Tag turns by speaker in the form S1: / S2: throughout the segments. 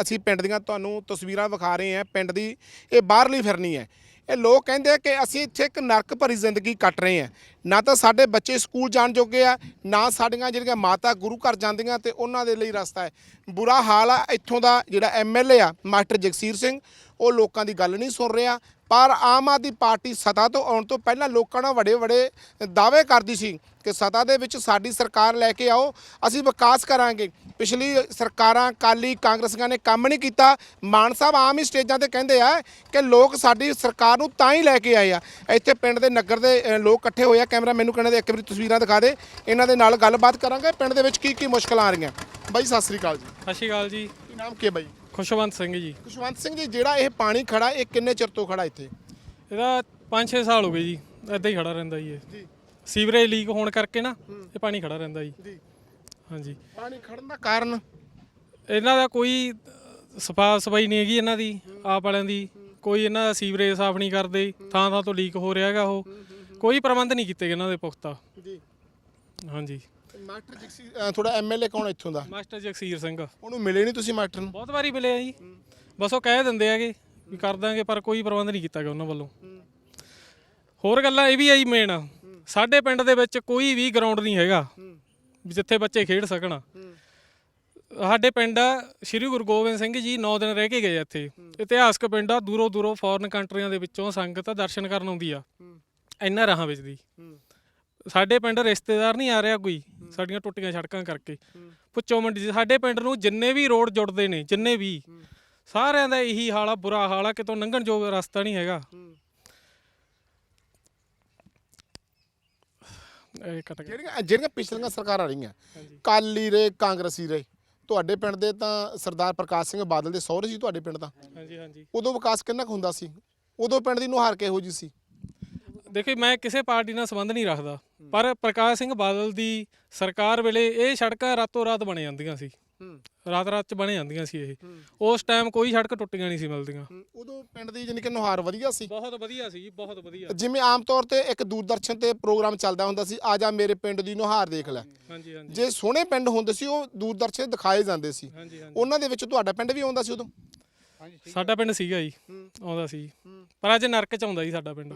S1: ਅਸੀਂ ਪਿੰਡ ਦੀਆਂ ਤੁਹਾਨੂੰ ਤਸਵੀਰਾਂ ਵਿਖਾ ਰਹੇ ਹਾਂ, ਪਿੰਡ ਦੀ ਇਹ ਬਾਹਰਲੀ ਫਿਰਨੀ ਹੈ। ਇਹ ਲੋਕ ਕਹਿੰਦੇ ਆ ਕਿ ਅਸੀਂ ਇੱਥੇ ਇੱਕ ਨਰਕ ਭਰੀ ਜ਼ਿੰਦਗੀ ਕੱਟ ਰਹੇ ਹਾਂ। ਨਾ ਤਾਂ ਸਾਡੇ ਬੱਚੇ ਸਕੂਲ ਜਾਣ ਜੋਗੇ ਆ, ਨਾ ਸਾਡੀਆਂ ਜਿਹੜੀਆਂ ਮਾਤਾ ਗੁਰੂ ਘਰ ਜਾਂਦੀਆਂ ਤੇ ਉਹਨਾਂ ਦੇ ਲਈ ਰਸਤਾ ਹੈ। ਬੁਰਾ ਹਾਲ ਆ ਇੱਥੋਂ ਦਾ ਜਿਹੜਾ ਐਮਐਲਏ ਆ, ਮਾਸਟਰ ਜਗਸੀਰ ਸਿੰਘ, ਉਹ ਲੋਕਾਂ ਦੀ ਗੱਲ ਨਹੀਂ ਸੁਣ ਰਿਹਾ। ਪਰ ਆਮ ਆਦਮੀ ਪਾਰਟੀ ਸਤਾ ਤੋਂ ਆਉਣ ਤੋਂ ਪਹਿਲਾਂ ਲੋਕਾਂ ਨਾਲ ਵੱਡੇ ਵੱਡੇ ਦਾਅਵੇ ਕਰਦੀ ਸੀ ਕਿ ਸਤਾ ਦੇ ਵਿੱਚ ਸਾਡੀ ਸਰਕਾਰ ਲੈ ਕੇ ਆਓ ਅਸੀਂ ਵਿਕਾਸ ਕਰਾਂਗੇ। ਪਿਛਲੀ ਸਰਕਾਰਾਂ ਕਾਲੀ ਕਾਂਗਰਸੀਆਂ ਨੇ ਕੰਮ ਨਹੀਂ ਕੀਤਾ। ਮਾਨ ਸਾਹਿਬ ਆਮ ਹੀ ਸਟੇਜਾਂ ਤੇ ਕਹਿੰਦੇ ਆ ਕਿ ਲੋਕ ਸਾਡੀ ਸਰਕਾਰ ਨੂੰ ਤਾਂ ਹੀ ਲੈ ਕੇ ਆਏ ਆ। ਇੱਥੇ ਪਿੰਡ ਦੇ ਨਗਰ ਦੇ ਲੋਕ ਇਕੱਠੇ ਹੋਏ ਆ। ਕੈਮਰਾ ਮੈਨੂੰ ਕਹਿੰਦੇ ਦੇ ਇੱਕ ਵਾਰੀ ਤਸਵੀਰਾਂ ਦਿਖਾ ਦੇ। ਇਹਨਾਂ ਦੇ ਨਾਲ ਗੱਲਬਾਤ ਕਰਾਂਗੇ। ਪਿੰਡ ਦੇ ਵਿੱਚ ਕੀ ਕੀ ਮੁਸ਼ਕਲਾਂ ਆ ਰਹੀਆਂ? ਬਾਈ ਸਤਿ ਸ੍ਰੀ ਅਕਾਲ ਜੀ।
S2: ਸਤਿ ਸ਼੍ਰੀ ਅਕਾਲ ਜੀ।
S1: ਕੀ ਨਾਮ ਕੀ ਬਾਈ?
S2: ਖੁਸ਼ਵੰਤ ਸਿੰਘ ਜੀ।
S1: ਖੁਸ਼ਵੰਤ ਸਿੰਘ ਜੀ ਜਿਹੜਾ ਇਹ ਪਾਣੀ ਖੜਾ ਇਹ ਕਿੰਨੇ ਚਿਰ ਤੋਂ ਖੜਾ ਇੱਥੇ?
S2: ਇਹਦਾ 5-6 ਸਾਲ ਹੋ ਗਏ ਜੀ ਏਦਾਂ ਹੀ ਖੜਾ ਰਹਿੰਦਾ ਜੀ ਇਹ।
S1: ਜੀ।
S2: ਸੀਵਰੇਜ ਲੀਕ ਹੋਣ ਕਰਕੇ ਨਾ ਇਹ ਪਾਣੀ ਖੜਾ ਰਹਿੰਦਾ ਜੀ।
S1: ਜੀ।
S2: ਹਾਂਜੀ।
S1: ਪਾਣੀ ਖੜਨ ਦਾ ਕਾਰਨ?
S2: ਇਹਨਾਂ ਦਾ ਕੋਈ ਸਫਾ ਸਫ਼ਾਈ ਨਹੀਂ ਹੈਗੀ ਇਹਨਾਂ ਦੀ ਆਪ ਵਾਲਿਆਂ ਦੀ। ਕੋਈ ਇਹਨਾਂ ਦਾ ਸੀਵਰੇਜ ਸਾਫ਼ ਨਹੀਂ ਕਰਦੇ ਥਾਂ ਥਾਂ ਤੋਂ ਲੀਕ ਹੋ ਰਿਹਾ ਹੈਗਾ ਉਹ। ਕੋਈ ਪ੍ਰਬੰਧ ਨਹੀਂ ਕੀਤੇ ਇਹਨਾਂ ਦੇ ਪੁਖਤਾ।
S1: ਜੀ।
S2: ਹਾਂਜੀ।
S1: ਮਾਸਟਰ ਜਿਕਸੀ ਥੋੜਾ ਐਮਐਲਏ ਕੌਣ ਇੱਥੋਂ ਦਾ?
S2: ਮਾਸਟਰ ਜਗਸੀਰ ਸਿੰਘ।
S1: ਉਹਨੂੰ ਮਿਲੇ ਨਹੀਂ ਤੁਸੀਂ ਮਾਸਟਰ ਨੂੰ?
S2: ਬਹੁਤ ਵਾਰੀ ਮਿਲੇ ਆ ਜੀ। ਬਸ ਉਹ ਕਹਿ ਦਿੰਦੇ ਹੈਗੇ ਵੀ ਕਰ ਦਾਂਗੇ ਪਰ ਕੋਈ ਪ੍ਰਬੰਧ ਨਹੀਂ ਕੀਤਾ ਗਿਆ ਉਹਨਾਂ ਵੱਲੋਂ। ਹੋਰ ਗੱਲਾਂ ਇਹ ਵੀ ਆਈ ਮੇਨ ਸਾਡੇ ਪਿੰਡ ਦੇ ਵਿੱਚ ਕੋਈ ਵੀ ਗਰਾਊਂਡ ਨਹੀਂ ਹੈਗਾ ਜਿੱਥੇ ਬੱਚੇ ਖੇਡ ਸਕਣ। ਸਾਡੇ ਪਿੰਡ ਸ੍ਰੀ ਗੁਰੂ ਗੋਬਿੰਦ ਸਿੰਘ ਜੀ 9 ਦਿਨ ਰਹਿ ਕੇ ਗਏ ਇੱਥੇ। ਇਤਿਹਾਸਕ ਪਿੰਡ ਆ ਦੂਰੋਂ ਦੂਰੋਂ ਫੋਰਨ ਕੰਟਰੀਆਂ ਦੇ ਵਿੱਚੋਂ ਸੰਗਤ ਦਰਸ਼ਨ ਕਰਨ ਆਉਂਦੀ ਆ। ਇੰਨਾ ਰਾਹਾਂ ਵਿੱਚ ਦੀ। ਸਾਡੇ ਪਿੰਡ ਰਿਸ਼ਤੇਦਾਰ ਨਹੀਂ ਆ ਰਿਹਾ ਕੋਈ। ਸਾਡੀਆਂ ਟੁੱਟੀਆਂ ਸੜਕਾਂ ਕਰਕੇ। ਪੁੱਛੋ ਮੰਡੀ 'ਚ ਸਾਡੇ ਪਿੰਡ ਨੂੰ ਜਿੰਨੇ ਵੀ ਰੋਡ ਜੁੜਦੇ ਨੇ ਜਿੰਨੇ ਵੀ ਸਾਰਿਆਂ ਦਾ ਇਹੀ ਹਾਲ ਆ ਬੁਰਾ ਹਾਲ ਆ ਕਿਤੋਂ ਲੰਘਣ ਯੋਗ ਰਸਤਾ ਨਹੀਂ ਹੈਗਾ। ਇਹ ਕੱਟ ਗਿਆ।
S1: ਜਿਹੜੀਆਂ ਜਿਹੜੀਆਂ ਪਿਛਲੀਆਂ ਸਰਕਾਰਾਂ ਰਹੀਆਂ ਕਾਲੀ ਰੇ ਕਾਂਗਰਸੀ ਰੇ ਤੁਹਾਡੇ ਪਿੰਡ ਦੇ ਤਾਂ ਸਰਦਾਰ ਪ੍ਰਕਾਸ਼ ਸਿੰਘ ਬਾਦਲ ਦੇ ਸਹੁਰੇ ਸੀ ਤੁਹਾਡੇ ਪਿੰਡ ਦਾ।
S2: ਹਾਂਜੀ ਹਾਂਜੀ।
S1: ਉਦੋਂ ਵਿਕਾਸ ਕਿੰਨਾ ਕੁ ਹੁੰਦਾ ਸੀ? ਉਦੋਂ ਪਿੰਡ ਦੀ ਨੁਹਾਰ ਕਿਹੋ ਜੀ ਸੀ?
S2: ਦੇਖੋ ਜੀ, ਮੈਂ ਕਿਸੇ ਪਾਰਟੀ ਨਾਲ ਸੰਬੰਧ ਨਹੀਂ ਰੱਖਦਾ। ਪਰ ਪ੍ਰਕਾਸ਼ ਸਿੰਘ ਬਾਦਲ ਦੀ ਸਰਕਾਰ ਵੇਲੇ ਇਹ ਸੜਕਾਂ ਰਾਤੋਂ ਰਾਤ ਬਣ ਜਾਂਦੀਆਂ ਸੀ। ਰਾਤ ਰਾਤ ਚ ਬਣ ਜਾਂਦੀਆਂ ਸੀ ਇਹ। ਉਸ ਟਾਈਮ ਕੋਈ ਸੜਕ ਟੁੱਟੀਆਂ ਨਹੀਂ ਸੀ ਮਿਲਦੀਆਂ।
S1: ਉਦੋਂ ਪਿੰਡ ਦੀ ਜਾਨੀ ਕਿ ਨੁਹਾਰ ਵਧੀਆ ਸੀ।
S2: ਬਹੁਤ ਵਧੀਆ ਸੀ ਜੀ ਬਹੁਤ ਵਧੀਆ।
S1: ਜਿਵੇਂ ਆਮ ਤੌਰ ਤੇ ਇੱਕ ਦੂਰਦਰਸ਼ਨ ਤੇ ਪ੍ਰੋਗਰਾਮ ਚੱਲਦਾ ਹੁੰਦਾ ਸੀ ਆ ਜਾ ਮੇਰੇ ਪਿੰਡ ਦੀ ਨੁਹਾਰ ਦੇਖ ਲੈ।
S2: ਹਾਂਜੀ ਹਾਂਜੀ।
S1: ਜੇ ਸੋਹਣੇ ਪਿੰਡ ਹੁੰਦੇ ਸੀ ਉਹ ਦੂਰਦਰਸ਼ਨ ਤੇ ਦਿਖਾਏ ਜਾਂਦੇ ਸੀ।
S2: ਹਾਂਜੀ ਹਾਂਜੀ।
S1: ਉਹਨਾਂ ਦੇ ਵਿੱਚ ਤੁਹਾਡਾ ਪਿੰਡ ਵੀ ਆਉਂਦਾ ਸੀ ਉਦੋਂ?
S2: ਸਾਡਾ ਪਿੰਡ ਸੀਗਾ ਜੀ ਆਉਂਦਾ ਸੀ। ਪਰ ਅੱਜ ਨਰਕ ਚ ਆਉਂਦਾ ਜੀ ਸਾਡਾ ਪਿੰਡ।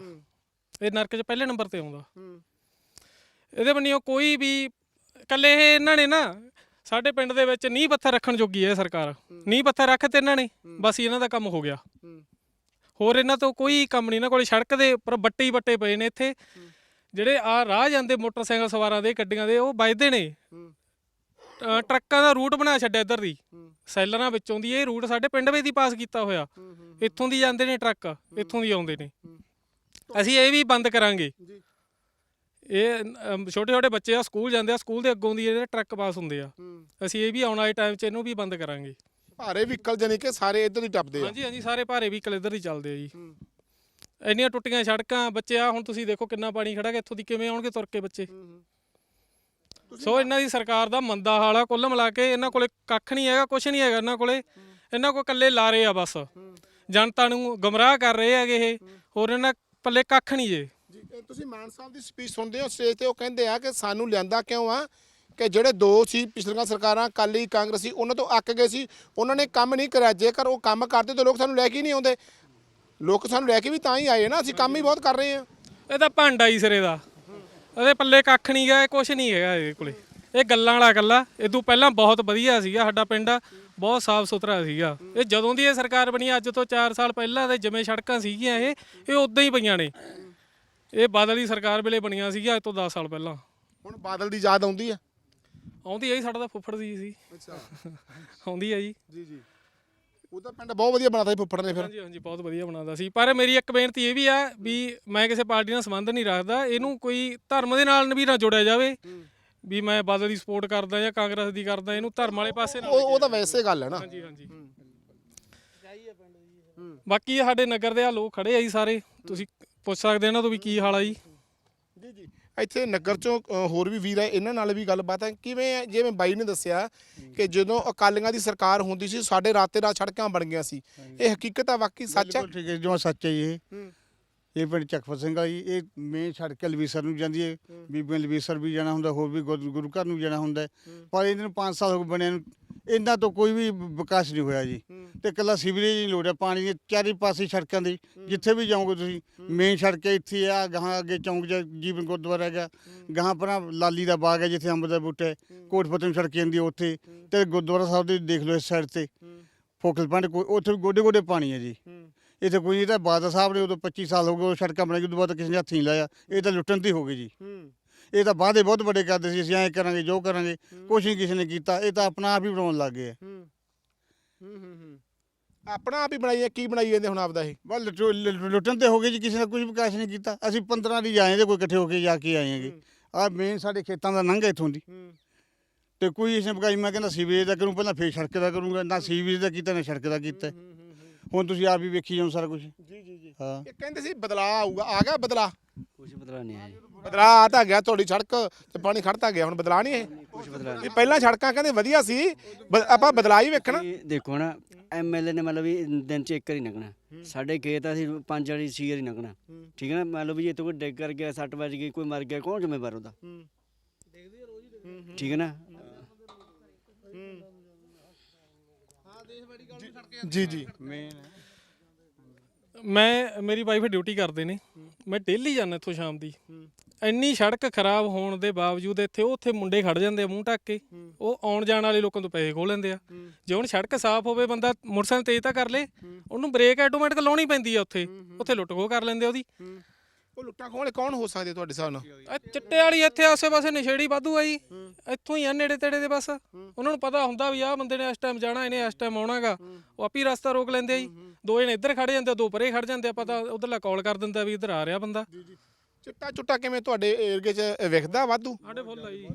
S2: ਇਹ ਨਰਕ ਚ ਪਹਿਲੇ ਨੰਬਰ ਤੇ ਆਉਂਦਾ। ਇਹਦੇ ਬੰਨਿਓ ਕੋਈ ਵੀ ਇਕੱਲੇ ਇਹ ਇਹਨਾਂ ਨੇ ਨਾ ਸਾਡੇ ਪਿੰਡ ਦੇ ਵਿੱਚ ਨੀਂਹ ਪੱਥਰ ਰੱਖਣ ਜੋਗੀ ਹੈ ਸਰਕਾਰ। ਨੀਂਹ ਪੱਥਰ ਰੱਖ ਤੇ ਇਹਨਾਂ ਨੇ ਬਸ ਇਹਨਾਂ ਦਾ ਕੰਮ ਹੋ ਗਿਆ। ਹੋਰ ਇਹਨਾਂ ਤੋਂ ਕੋਈ ਕੰਮ ਨਹੀਂ ਇਹਨਾਂ ਕੋਲੇ ਸੜਕ ਦੇ ਉੱਪਰ ਬੱਟੇ ਹੀ ਬੱਟੇ ਪਏ ਨੇ ਇੱਥੇ। ਜਿਹੜੇ ਆ ਰਾਹ ਜਾਂਦੇ ਮੋਟਰਸਾਈਕਲ ਸਵਾਰਾਂ ਦੇ ਗੱਡੀਆਂ ਦੇ ਉਹ ਵੱਜਦੇ ਨੇ। ਟਰੱਕਾਂ ਦਾ ਰੂਟ ਬਣਾ ਛੱਡਿਆ ਇੱਧਰ ਦੀ। ਸੈਲਰਾਂ ਵਿੱਚੋਂ ਦੀ ਇਹ ਰੂਟ ਸਾਡੇ ਪਿੰਡ ਵਿੱਚ ਦੀ ਪਾਸ ਕੀਤਾ ਹੋਇਆ। ਇੱਥੋਂ ਦੀ ਜਾਂਦੇ ਨੇ ਟਰੱਕ ਇੱਥੋਂ ਦੀ ਆਉਂਦੇ ਨੇ। ਅਸੀਂ ਇਹ ਵੀ ਬੰਦ ਕਰਾਂਗੇ। ਇਹ ਛੋਟੇ ਛੋਟੇ ਬੱਚੇ ਆ ਸਕੂਲ ਜਾਂਦੇ ਆ ਸਕੂਲ ਦੇ ਅੱਗੋਂ ਦੀ ਇਹਦੇ ਟਰੱਕ ਪਾਸ ਹੁੰਦੇ ਆ। ਅਸੀਂ ਇਹ ਵੀ ਆਉਣ ਵਾਲੇ ਟਾਈਮ 'ਚ ਇਹਨੂੰ ਵੀ ਬੰਦ ਕਰਾਂਗੇ।
S1: ਭਾਰੇ ਵਹੀਕਲ ਜਾਨੀ ਕਿ ਸਾਰੇ ਇੱਧਰ ਹੀ ਟੱਪਦੇ ਆ।
S2: ਹਾਂਜੀ ਹਾਂਜੀ ਸਾਰੇ ਭਾਰੇ ਵੀ ਇੱਧਰ ਹੀ ਚੱਲਦੇ ਆ ਜੀ। ਇੰਨੀਆਂ ਟੁੱਟੀਆਂ ਸੜਕਾਂ ਬੱਚੇ ਆ ਹੁਣ ਤੁਸੀਂ ਦੇਖੋ ਕਿੰਨਾ ਪਾਣੀ ਖੜਾ ਹੈ ਇੱਥੋਂ ਦੀ ਕਿਵੇਂ ਆਉਣਗੇ ਤੁਰ ਕੇ ਬੱਚੇ? ਸੋ ਇਹਨਾਂ ਦੀ ਸਰਕਾਰ ਦਾ ਮੰਦਾ ਹਾਲ ਆ ਕੁੱਲ ਮਿਲਾ ਕੇ ਇਹਨਾਂ ਕੋਲੇ ਕੱਖ ਨਹੀਂ ਹੈਗਾ ਕੁਝ ਨਹੀਂ ਹੈਗਾ ਇਹਨਾਂ ਕੋਲੇ। ਇਹਨਾਂ ਕੋਲ ਇਕੱਲੇ ਲਾਰੇ ਆ ਬਸ। ਜਨਤਾ ਨੂੰ ਗਮਰਾਹ ਕਰ ਰਹੇ ਹੈਗੇ ਇਹ। ਹੋਰ ਇਹਨਾਂ ਪੱਲੇ ਕੱਖ ਨਹੀਂ ਜੇ।
S1: ਤੁਸੀਂ ਮਾਨ ਸਾਹਿਬ ਦੀ ਸਪੀਚ ਸੁਣਦੇ ਹੋ ਸਟੇਜ ਤੇ ਉਹ ਕਹਿੰਦੇ ਆ ਕਿ ਸਾਨੂੰ ਲਿਆਂਦਾ ਕਿਉਂ ਆ ਕਿ ਜਿਹੜੇ ਦੋ ਸੀ ਪਿਛਲੀਆਂ ਸਰਕਾਰਾਂ ਕਾਲੀ ਕਾਂਗਰਸੀ, ਉਹਨਾਂ ਤੋਂ ਅੱਕ ਗਏ ਸੀ। ਉਹਨਾਂ ਨੇ ਕੰਮ ਨਹੀਂ ਕਰਿਆ। ਜੇਕਰ ਉਹ ਕੰਮ ਕਰਦੇ ਤਾਂ ਲੋਕ ਸਾਨੂੰ ਲੈ ਕੇ ਨਹੀਂ ਆਉਂਦੇ। ਲੋਕ ਸਾਨੂੰ ਲੈ ਕੇ ਵੀ ਤਾਂ ਹੀ ਆਏ ਨਾ। ਅਸੀਂ ਕੰਮ ਹੀ ਬਹੁਤ ਕਰ ਰਹੇ ਹਾਂ
S2: ਇਹ ਤਾਂ ਭਾਂਡਾ ਹੀ ਸਿਰੇ ਦਾ। ਇਹਦੇ ਪੱਲੇ ਕੱਖ ਨਹੀਂ ਗਿਆ ਕੁਝ ਨਹੀਂ ਹੈਗਾ ਇਹਦੇ ਕੋਲੇ। ਇਹ ਗੱਲਾਂ ਵਾਲਾ ਗੱਲਾ ਇਦੋਂ ਪਹਿਲਾਂ ਬਹੁਤ ਵਧੀਆ ਸੀਗਾ ਸਾਡਾ ਪਿੰਡ। ਬਹੁਤ ਸਾਫ਼ ਸੁਥਰਾ ਸੀਗਾ। ਇਹ ਜਦੋਂ ਦੀ ਇਹ ਸਰਕਾਰ ਬਣੀ, ਅੱਜ ਤੋਂ 4 ਸਾਲ ਪਹਿਲਾਂ ਦੇ ਜਿਵੇਂ ਸੜਕਾਂ ਸੀਗੀਆਂ ਇਹ ਇਹ ਉਦਾਂ ਹੀ ਪਈਆਂ ਨੇ। ਇਹ ਬਾਦਲ ਦੀ ਸਰਕਾਰ ਵੇਲੇ ਬਣੀਆਂ ਸੀਗੀਆਂ ਅੱਜ ਤੋਂ 10 ਸਾਲ ਪਹਿਲਾਂ।
S1: ਹੁਣ ਬਾਦਲ ਦੀ ਯਾਦ ਆਉਂਦੀ ਆ?
S2: ਆਉਂਦੀ ਹੈ ਜੀ ਸਾਡਾ ਤਾਂ ਫੁੱਫੜ ਦੀ ਸੀ।
S1: ਅੱਛਾ।
S2: ਆਉਂਦੀ ਹੈ ਜੀ।
S1: ਜੀ ਜੀ। ਉਹ ਤਾਂ ਪਿੰਡ ਬਹੁਤ ਵਧੀਆ ਬਣਾਤਾ ਸੀ ਫੁੱਫੜ ਨੇ ਫਿਰ।
S2: ਹਾਂਜੀ ਹਾਂਜੀ ਬਹੁਤ ਵਧੀਆ ਬਣਾਉਂਦਾ ਸੀ। ਪਰ ਮੇਰੀ ਇੱਕ ਬੇਨਤੀ ਇਹ ਵੀ ਆ ਵੀ ਮੈਂ ਕਿਸੇ ਪਾਰਟੀ ਨਾਲ ਸੰਬੰਧ ਨਹੀਂ ਰੱਖਦਾ। ਇਹਨੂੰ ਕੋਈ ਧਰਮ ਦੇ ਨਾਲ ਵੀ ਨਾ ਜੋੜਿਆ ਜਾਵੇ। ਵੀ ਮੈਂ ਬਾਦਲ ਦੀ ਸਪੋਰਟ ਕਰਦਾ ਜਾਂ ਕਾਂਗਰਸ ਦੀ ਕਰਦਾ ਇਹਨੂੰ ਧਰਮ ਵਾਲੇ ਪਾਸੇ ਨਾਲ
S1: ਉਹ ਉਹ ਤਾਂ ਵੈਸੇ ਗੱਲ ਹੈ ਨਾ।
S2: ਹਾਂਜੀ ਹਾਂਜੀ। ਬਾਕੀ ਸਾਡੇ ਨਗਰ ਦੇ ਆ ਲੋਕ ਖੜੇ ਆ ਜੀ ਸਾਰੇ। ਤੁਸੀਂ ਪੁੱਛ ਸਕਦੇ ਇਹਨਾਂ ਤੋਂ ਵੀ ਕੀ ਹਾਲ ਆ ਜੀ?
S1: ਜੀ ਜੀ। ਇੱਥੇ ਨਗਰ ਚੋਂ ਅ, ਹੋਰ ਵੀ ਵੀਰ ਹੈ ਇਹਨਾਂ ਨਾਲ ਵੀ ਗੱਲਬਾਤ ਹੈ ਕਿਵੇਂ ਹੈ ਜਿਵੇਂ ਬਾਈ ਨੇ ਦੱਸਿਆ ਕਿ ਜਦੋਂ ਅਕਾਲੀਆਂ ਦੀ ਸਰਕਾਰ ਹੁੰਦੀ ਸੀ ਸਾਡੇ ਰਾਤੇ ਰਾਤ ਸੜਕਾਂ ਬਣ ਗਈਆਂ ਸੀ। ਇਹ ਹਕੀਕਤ ਆ ਵਾਕਈ ਸੱਚ ਹੈ
S3: ਬਿਲਕੁਲ ਠੀਕ ਹੈ ਜੋ ਸੱਚ ਹੈ ਜੀ ਇਹ।
S1: ਹੂੰ।
S3: ਇਹ ਪਿੰਡ ਚੱਕਫਤ ਸਿੰਘ ਆ ਜੀ ਇਹ ਮੇਨ ਸੜਕ ਲਵੀਸਰ ਨੂੰ ਜਾਂਦੀ ਹੈ। ਬੀਬੀਆਂ ਲਵੀਸਰ ਵੀ ਜਾਣਾ ਹੁੰਦਾ ਹੋਰ ਵੀ ਗੁਰ- ਗੁਰੂ ਘਰ ਨੂੰ ਜਾਣਾ ਹੁੰਦਾ। ਹੈ। ਪਰ ਇਹਨਾਂ ਨੂੰ 5 ਸਾਲ ਹੋ ਗਏ ਬਣਿਆ ਨੂੰ ਇਹਨਾਂ ਤੋਂ ਕੋਈ ਵੀ ਵਿਕਾਸ ਨਹੀਂ ਹੋਇਆ ਜੀ। ਤੇ ਕੱਲਾ ਸੀਵਰੇਜ ਨਹੀਂ ਲੋੜਿਆ ਪਾਣੀ ਦੇ ਚਾਰੇ ਪਾਸੇ ਸੜਕਾਂ ਦੀ। ਜਿੱਥੇ ਵੀ ਜਾਓਗੇ ਤੁਸੀਂ ਮੇਨ ਸੜਕ ਹੈ ਇੱਥੇ ਆ ਗਾਹਾਂ ਅੱਗੇ ਚੌਂਕ ਜਿਹਾ ਜੀਵਨ ਗੁਰਦੁਆਰਾ ਹੈਗਾ। ਗਾਹਾਂ ਪਰਾਂ ਲਾਲੀ ਦਾ ਬਾਗ ਹੈ ਜਿੱਥੇ ਅੰਬ ਦਾ ਬੂਟਾ ਹੈ। ਕੋਟ ਫਤਿਹ ਸੜਕ ਜਾਂਦੀ ਹੈ ਉੱਥੇ। ਤੇ ਗੁਰਦੁਆਰਾ ਸਾਹਿਬ ਦੇ ਦੇਖ ਲਓ ਇਸ ਸਾਈਡ ਤੇ। ਫੋਕਲ ਪੁਆਇੰਟ ਕੋਈ ਉੱਥੇ ਗੋਡੇ ਗੋਡੇ ਪਾਣੀ ਹੈ ਜੀ। ਇੱਥੇ ਕੋਈ ਨਹੀਂ ਤਾਂ ਬਾਦਲ ਸਾਹਿਬ ਨੇ ਉਦੋਂ 25 ਸਾਲ ਹੋ ਗਏ ਉਹ ਸੜਕਾਂ ਬਣਾਈ ਉਦੋਂ ਬਾਅਦ ਕਿਸੇ ਨੇ ਹੱਥ ਨਹੀਂ ਲਾਇਆ। ਇਹ ਤਾਂ ਲੁੱਟਣ ਦੀ ਹੋ ਗਈ ਜੀ। ਇਹ ਤਾਂ ਵਾਅਦੇ ਬਹੁਤ ਵੱਡੇ ਕਰਦੇ ਸੀ ਅਸੀਂ ਐਂ ਕਰਾਂਗੇ ਜੋ ਕਰਾਂਗੇ ਕੁਛ ਨਹੀਂ ਕਿਸੇ ਨੇ ਕੀਤਾ ਇਹ ਤਾਂ ਆਪਣਾ ਆਪ ਹੀ ਬਣਾਉਣ ਲੱਗ ਗਏ
S1: ਆਪਣਾ ਆਪ ਹੀ ਬਣਾਈਏ ਕੀ ਬਣਾਈ ਜਾਂਦੇ ਹੁਣ ਆਪਦਾ ਇਹ?
S3: ਬਸ ਲੁੱਟੋ- ਲੁ- ਲੁੱਟਣ ਤੇ ਹੋ ਗਏ ਜੀ ਕਿਸੇ ਨੇ ਕੁਝ ਵਿਕਾਸ ਨਹੀਂ ਕੀਤਾ। ਅਸੀਂ 15 ਦੀ ਆਏ ਤੇ ਕੋਈ ਇਕੱਠੇ ਹੋ ਕੇ ਜਾ ਕੇ ਆਏ ਹੈਗੇ। ਆ ਮੇਨ ਸਾਡੇ ਖੇਤਾਂ ਦਾ ਲੰਘ ਹੈ ਇੱਥੋਂ ਦੀ। ਤੇ ਕੋਈ ਇਸੇ ਵਿਕਾਸ ਮੈਂ ਕਹਿੰਦਾ ਸੀਵਰੇਜ ਦਾ ਕਰੂੰ ਪਹਿਲਾਂ ਫੇਰ ਸੜਕ ਦਾ ਕਰੂੰਗਾ ਨਾ ਸੀਵਰੇਜ ਦਾ ਕੀਤਾ ਨਾ ਸੜਕ ਦਾ ਕੀਤਾ। ਹੁਣ ਤੁਸੀਂ ਆਪ ਹੀ ਵੇਖੀ ਜਾਓ ਸਾਰਾ ਕੁਝ
S1: ਜੀ ਜੀ ਜੀ।
S3: ਹਾਂ।
S1: ਇਹ ਕਹਿੰਦੇ ਸੀ ਬਦਲਾਅ ਆਊਗਾ। ਆ ਗਿਆ ਬਦਲਾਅ?
S4: ਕੁਝ ਬਦਲਾ ਨਹੀਂ ਆਇਆ।
S1: ਬਦਲਾਅ ਆ ਤਾਂ ਗਿਆ ਤੁਹਾਡੀ ਸੜਕ ਤੇ ਪਾਣੀ ਖੜਤਾ ਗਿਆ ਹੁਣ ਬਦਲਾਅ ਨਹੀਂ ਇਹ?
S4: ਕੁਝ ਬਦਲਾ
S1: ਇਹ ਪਹਿਲਾਂ ਸੜਕਾਂ ਕਹਿੰਦੇ ਵਧੀਆ ਸੀ। ਬ- ਆਪਾਂ ਬਦਲਾਅ ਹੀ ਵੇਖਣਾ।
S4: ਨਹੀਂ ਦੇਖੋ ਨਾ ਐਮਐਲਏ ਨੇ ਮਤਲਬ ਵੀ ਦਿਨ ਚ ਇੱਕ ਵਾਰੀ ਲੰਘਣਾ ਸਾਡੇ ਖੇਤ ਅਸੀਂ ਪੰਜ ਵਾਰੀ ਛੇ ਵਾਰੀ ਲੰਘਣਾ ਠੀਕ ਹੈ ਨਾ? ਲਓ ਵੀ ਜੇ ਤੋਂ ਕੋਈ ਡਿੱਗ ਕਰ ਗਿਆ ਸੱਟ ਵੱਜ ਗਈ ਕੋਈ ਮਰ ਗਿਆ ਕੌਣ ਜ਼ਿੰਮੇਵਾਰ ਉਹਦਾ? ਠੀਕ ਹੈ ਨਾ?
S1: ਜੀ ਜੀ
S3: ਮੇਨ
S2: ਮੈਂ ਮੇਰੀ ਵਾਈਫ ਡਿਊਟੀ ਕਰਦੇ ਨੇ। ਮੈਂ ਡੇਲੀ ਜਾਂਦਾ ਇੱਥੋਂ ਸ਼ਾਮ ਦੀ। ਇੰਨੀ ਸੜਕ ਖਰਾਬ ਹੋਣ ਦੇ ਬਾਵਜੂਦ ਇੱਥੇ ਉਹ ਉੱਥੇ ਮੁੰਡੇ ਖੜ ਜਾਂਦੇ ਆ ਮੂੰਹ ਢੱਕ ਕੇ। ਉਹ ਆਉਣ ਜਾਣ ਵਾਲੇ ਲੋਕਾਂ ਤੋਂ ਪੈਸੇ ਖੋਹ ਲੈਂਦੇ ਆ। ਜੇ ਹੁਣ ਸੜਕ ਸਾਫ਼ ਹੋਵੇ ਬੰਦਾ ਮੋਟਰਸਾਈਕਲ ਤੇਜ਼ ਤਾਂ ਕਰ ਲੇ। ਉਹਨੂੰ ਬ੍ਰੇਕ ਆਟੋਮੈਟਿਕ ਲਾਉਣੀ ਪੈਂਦੀ ਆ ਉੱਥੇ। ਉੱਥੇ ਲੁੱਟ ਖੋਹ ਕਰ ਲੈਂਦੇ ਆ ਉਹਦੀ।
S1: ਉਹ ਲੁੱਟਾਂ ਖੋਲੇ ਕੌਣ ਹੋ ਸਕਦੇ ਤੁਹਾਡੇ ਹਿਸਾਬ ਨਾਲ?
S2: ਚਿੱਟੇ ਵਾਲੀ ਇੱਥੇ ਆਸੇ-ਪਾਸੇ ਨਸ਼ੇੜੀ ਵਾਧੂ ਆ ਜੀ। ਇੱਥੋਂ ਹੀ ਆ ਨੇੜੇ ਤੇੜੇ ਦੇ ਬਸ। ਉਹਨਾਂ ਨੂੰ ਪਤਾ ਹੁੰਦਾ ਵੀ ਆਹ ਬੰਦੇ ਨੇ ਇਸ ਟਾਈਮ ਜਾਣਾ ਇਹਨੇ ਇਸ ਟਾਈਮ ਆਉਣਾਗਾ ਉਹ ਆਪੀ ਰਸਤਾ ਰੋਕ ਲੈਂਦੇ ਆ ਜੀ। ਦੋ ਜਣੇ ਇੱਧਰ ਖੜੇ ਜਾਂਦੇ ਦੋ ਪਰੇ ਖੜ ਜਾਂਦੇ ਆ। ਪਤਾ ਉਧਰਲਾ ਕਾਲ ਕਰ ਦਿੰਦਾ ਵੀ ਇੱਧਰ ਆ ਰਿਹਾ ਬੰਦਾ।
S1: ਚਿੱਟਾ ਚੁੱਟਾ ਕਿਵੇਂ ਤੁਹਾਡੇ ਏਰੀਏ 'ਚ ਵਿਖਦਾ ਵਾਧੂ?
S2: ਸਾਡੇ ਫੁੱਲ ਆ ਜੀ।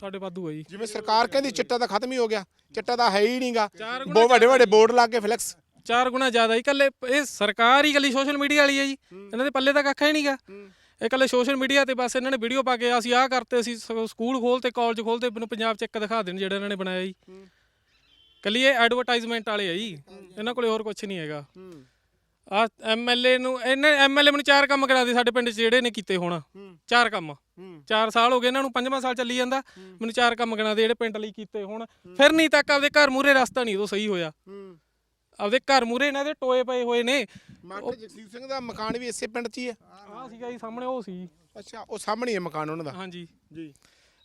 S2: ਸਾਡੇ ਵਾਧੂ ਆ ਜੀ।
S1: ਜਿਵੇਂ ਸਰਕਾਰ ਕਹਿੰਦੀ ਚਿੱਟਾ ਤਾਂ ਖਤਮ ਹੀ ਹੋ ਗਿਆ। ਚਿੱਟਾ ਤਾਂ ਹੈ ਹੀ ਨਹੀਂਗਾ ਬਹੁਤ ਵੱਡੇ ਵੱਡੇ ਬੋਰਡ ਲਾ ਕੇ ਫਲੈਕਸ
S2: ਚਾਰ ਗੁਣਾ ਜ਼ਿਆਦਾ ਹੀ ਕੱਲੇ ਇਹ ਸਰਕਾਰ ਹੀ ਕੱਲੀ ਸੋਸ਼ਲ ਮੀਡੀਆ ਵਾਲੀ ਹੈ ਜੀ। ਇਹਨਾਂ ਦੇ ਪੱਲੇ ਤਾਂ ਕੱਖ ਹੈ ਨਹੀਂਗਾ। ਇਹ ਕੱਲੇ ਸੋਸ਼ਲ ਮੀਡੀਆ ਤੇ ਬਸ ਇਹਨਾਂ ਨੇ ਵੀਡੀਓ ਪਾ ਕੇ ਅਸੀਂ ਆਹ ਕਰਤੇ ਅਸੀਂ ਸਕੂਲ ਖੋਲਤੇ ਕਾਲਜ ਖੋਲਤੇ ਮੈਨੂੰ ਪੰਜਾਬ ਚ ਇੱਕ ਦਿਖਾ ਦੇਣ ਜਿਹੜਾ ਇਹਨਾਂ ਨੇ ਬਣਾਇਆ ਜੀ। ਕੱਲੀ ਇਹ ਐਡਵਰਟਾਈਜ਼ਮੈਂਟ ਵਾਲੇ ਆ ਜੀ। ਇਹਨਾਂ ਕੋਲੇ ਹੋਰ ਕੁਝ ਨਹੀਂ ਹੈਗਾ। ਆ ਐਮਐਲਏ ਨੂੰ ਇਹਨੇ ਐਮਐਲਏ ਮੈਨੂੰ ਚਾਰ ਕੰਮ ਕਰਾ ਦੇ ਸਾਡੇ ਪਿੰਡ 'ਚ ਜਿਹੜੇ ਨੇ ਕੀਤੇ ਹੁਣ। ਚਾਰ ਕੰਮ। ਚਾਰ ਸਾਲ ਹੋ ਗਏ ਇਹਨਾਂ ਨੂੰ ਪੰਜਵਾਂ ਸਾਲ ਚੱਲੀ ਜਾਂਦਾ। ਮੈਨੂੰ ਚਾਰ ਕੰਮ ਗਿਣਾ ਦੇ ਜਿਹੜੇ ਪਿੰਡ ਲਈ ਕੀਤੇ ਹੁਣ। ਫਿਰ ਨਹੀਂ ਤੱਕ ਆਪਦੇ ਘਰ ਮੂਰੇ ਰਸਤਾ ਨਹੀਂ ਉਦੋਂ ਸਹੀ ਹੋਇਆ। ਆਪਦੇ ਘਰ ਮੂਰੇ ਇਹਨਾਂ ਦੇ ਟੋਏ ਪਏ ਹੋਏ ਨੇ।
S1: ਮਾਸਟਰ ਜਗਸੀਰ ਸਿੰਘ ਦਾ ਮਕਾਨ ਵੀ ਇਸੇ ਪਿੰਡ 'ਚ ਹੀ ਹੈ।
S2: ਆਹ ਸੀਗਾ ਜੀ ਸਾਹਮਣੇ ਉਹ ਸੀ।
S1: ਅੱਛਾ ਉਹ ਸਾਹਮਣੇ ਹੀ ਮਕਾਨ ਉਹਨਾਂ ਦਾ?
S2: ਹਾਂਜੀ।
S1: ਜੀ।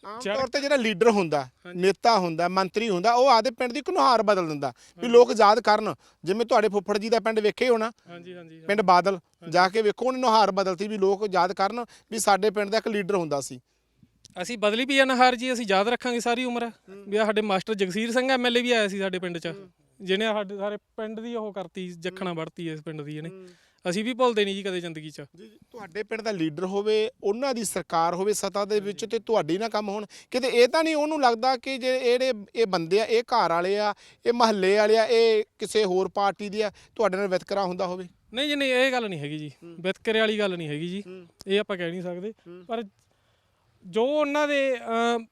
S1: ਆਮ ਤੌਰ ਤੇ ਜਿਹੜਾ ਲੀਡਰ ਹੁੰਦਾ ਨੇਤਾ ਹੁੰਦਾ ਮੰਤਰੀ ਹੁੰਦਾ ਉਹ ਆਦੇ ਪਿੰਡ ਦੀ ਘਨੁਹਾਰ ਬਦਲ ਦਿੰਦਾ ਵੀ ਲੋਕ ਯਾਦ ਕਰਨ ਜਿਵੇਂ ਤੁਹਾਡੇ ਫੁੱਫੜ ਜੀ ਦਾ ਪਿੰਡ ਵੇਖੇ ਹੋਣਾ
S2: ਹਾਂਜੀ ਹਾਂਜੀ
S1: ਪਿੰਡ ਬਾਦਲ ਜਾ ਕੇ ਵੇਖੋ ਉਹਨੇ ਨੁਹਾਰ ਬਦਲਤੀ ਵੀ ਲੋਕ ਯਾਦ ਕਰਨ ਵੀ ਸਾਡੇ ਪਿੰਡ ਦਾ ਇੱਕ ਲੀਡਰ ਹੁੰਦਾ ਸੀ।
S2: ਅਸੀਂ ਬਦਲੀ ਵੀ ਆ ਨਹਾਰ ਜੀ ਅਸੀਂ ਯਾਦ ਰੱਖਾਂਗੇ ਸਾਰੀ ਉਮਰ। ਵੀ ਸਾਡੇ ਮਾਸਟਰ ਜਗਸੀਰ ਸਿੰਘ ਐਮਐਲਏ ਵੀ ਆਇਆ ਸੀ ਸਾਡੇ ਪਿੰਡ 'ਚ। ਜਿਹਨੇ ਸਾਡੇ ਸਾਰੇ ਪਿੰਡ ਦੀ ਉਹ ਕਰਤੀ ਜੱਖਣਾ ਵੜਤੀ ਇਸ ਪਿੰਡ ਦੀ ਇਹਨੇ। ਅਸੀਂ ਵੀ ਭੁੱਲਦੇ ਨਹੀਂ ਜੀ ਕਦੇ ਜ਼ਿੰਦਗੀ 'ਚ।
S1: ਜੀ ਜੀ, ਤੁਹਾਡੇ ਪਿੰਡ ਦਾ ਲੀਡਰ ਹੋਵੇ ਉਹਨਾਂ ਦੀ ਸਰਕਾਰ ਹੋਵੇ ਸਤਾ ਦੇ ਵਿੱਚ ਤੇ ਤੁਹਾਡੀ ਨਾ ਕੰਮ ਹੋਣ। ਕਿਤੇ ਇਹ ਤਾਂ ਨਹੀਂ ਉਹਨੂੰ ਲੱਗਦਾ ਕਿ ਜੇ ਜਿਹੜੇ ਇਹ ਬੰਦੇ ਆ ਇਹ ਘਰ ਵਾਲੇ ਆ ਇਹ ਮਹੱਲੇ ਵਾਲੇ ਆ ਇਹ ਕਿਸੇ ਹੋਰ ਪਾਰਟੀ ਦੇ ਆ ਤੁਹਾਡੇ ਨਾਲ ਵਿਤਕਰਾ ਹੁੰਦਾ ਹੋਵੇ?
S2: ਨਹੀਂ ਜੀ ਨਹੀਂ ਇਹ ਗੱਲ ਨਹੀਂ ਹੈਗੀ ਜੀ। ਵਿਤਕਰੇ ਵਾਲੀ ਗੱਲ ਨਹੀਂ ਹੈਗੀ ਜੀ। ਇਹ ਆਪਾਂ ਕਹਿ ਨਹੀਂ ਸਕਦੇ। ਪਰ ਜੋ ਉਹਨਾਂ ਦੇ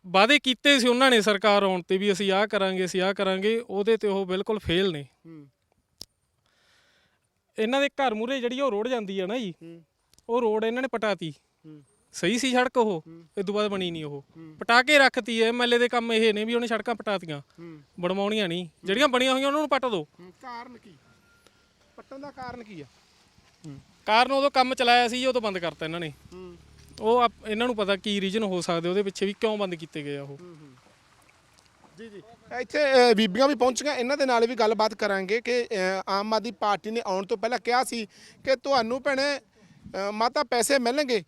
S2: ਵਾਅਦੇ ਕੀਤੇ ਸੀ ਉਹਨਾਂ ਨੇ ਸਰਕਾਰ ਆਉਣ ਤੇ ਵੀ ਅਸੀਂ ਆਹ ਕਰਾਂਗੇ ਅਸੀਂ ਆਹ ਕਰਾਂਗੇ ਉਹਦੇ ਤੇ ਉਹ ਬਿਲਕੁਲ ਫੇਲ ਨੇ। ਇਹਨਾਂ ਦੇ ਘਰ ਮੂਰੇ ਜਿਹੜੀ ਉਹ ਰੋਡ ਜਾਂਦੀ ਆ ਨਾ ਜੀ ਉਹ ਰੋਡ ਇਹਨਾਂ ਨੇ ਪਟਾਤੀ। ਸਹੀ ਸੀ ਸੜਕ ਉਹ ਇਹ ਤੋਂ ਬਾਅਦ ਬਣੀ ਨਹੀਂ ਉਹ। ਪਟਾ ਕੇ ਰੱਖਤੀ ਐ ਐਮਐਲਏ ਦੇ ਕੰਮ ਇਹ ਨੇ ਵੀ ਉਹਨੇ ਸੜਕਾਂ ਪਟਾਤੀਆਂ। ਬਣਵਾਉਣੀਆਂ ਨਹੀਂ। ਜਿਹੜੀਆਂ ਬਣੀਆਂ ਹੋਈਆਂ ਉਹਨਾਂ ਨੂੰ ਪੱਟ ਦਿਓ
S1: ਕਾਰਨ ਕੀ? ਪੱਟਣ ਦਾ ਕਾਰਨ ਕੀ ਆ?
S2: ਕਾਰਨ ਉਦੋਂ ਕੰਮ ਚਲਾਇਆ ਸੀ ਜੀ ਉਦੋਂ ਬੰਦ ਕਰਤਾ ਇਹਨਾਂ ਨੇ। ਉਹ ਆਪ- ਇਹਨਾਂ ਨੂੰ ਪਤਾ ਕੀ ਰੀਜਨ ਹੋ ਸਕਦੇ ਉਹਦੇ ਪਿੱਛੇ ਵੀ ਕਿਉਂ ਬੰਦ ਕੀਤੇ ਗਏ ਆ ਉਹ।
S1: ਜੀ ਜੀ। ਇੱਥੇ ਅ, ਬੀਬੀਆਂ ਵੀ ਪਹੁੰਚੀਆਂ ਇਹਨਾਂ ਦੇ ਨਾਲ ਵੀ ਗੱਲਬਾਤ ਕਰਾਂਗੇ ਕਿ ਅ, ਆਮ ਆਦਮੀ ਪਾਰਟੀ ਨੇ ਆਉਣ ਤੋਂ ਪਹਿਲਾਂ ਕਿਹਾ ਸੀ ਕਿ ਤੁਹਾਨੂੰ ਭੈਣੇ ਅ, ਮਾਤਾ ਪੈਸੇ ਮਿਲਣਗੇ